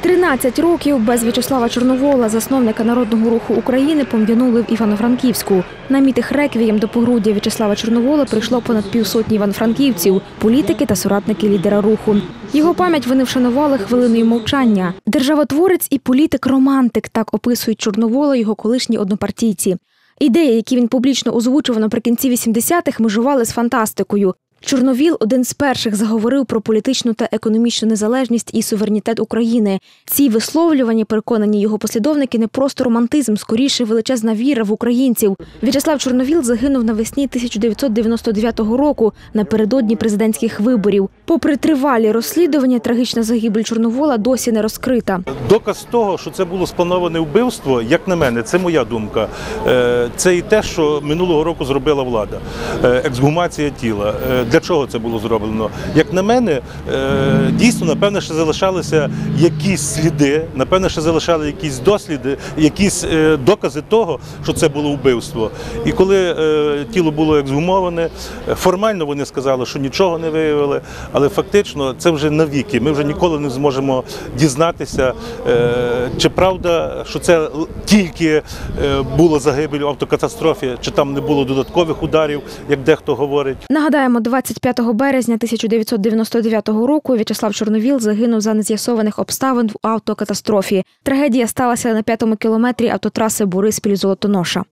13 років без В'ячеслава Чорновола, засновника народного руху України, пом'янули в Івано-Франківську. На мітих реквієм до погруддя В'ячеслава Чорновола прийшло понад півсотні івано-франківців, політики та соратники лідера руху. Його пам'ять вони вшанували хвилиною мовчання. Державотворець і політик-романтик так описують Чорновола його колишні однопартійці. Ідеї, які він публічно озвучував наприкінці 80-х, межували з фантастикою. Чорновіл один з перших заговорив про політичну та економічну незалежність і суверенітет України. Ці висловлювання, переконані його послідовники, не просто романтизм, скоріше величезна віра в українців. В'ячеслав Чорновіл загинув навесні 1999 року напередодні президентських виборів. Попри тривалі розслідування, трагічна загибель Чорновола досі не розкрита. Доказ того, що це було сплановане вбивство, як на мене, це моя думка. Е, Це і те, що минулого року зробила влада. Е, Ексгумація тіла. Для чого це було зроблено? Як на мене, е, дійсно, напевне, ще залишалися якісь сліди, напевне, ще залишали якісь досліди, якісь е, докази того, що це було вбивство. І коли е, тіло було ексгумоване, формально вони сказали, що нічого не виявили, але фактично це вже навіки. Ми вже ніколи не зможемо дізнатися, чи правда, що це тільки було загибель в автокатастрофі, чи там не було додаткових ударів, як дехто говорить. Нагадаємо, 25 березня 1999 року В'ячеслав Чорновіл загинув за нез'ясованих обставин в автокатастрофі. Трагедія сталася на п'ятому кілометрі автотраси Бориспіль-Золотоноша.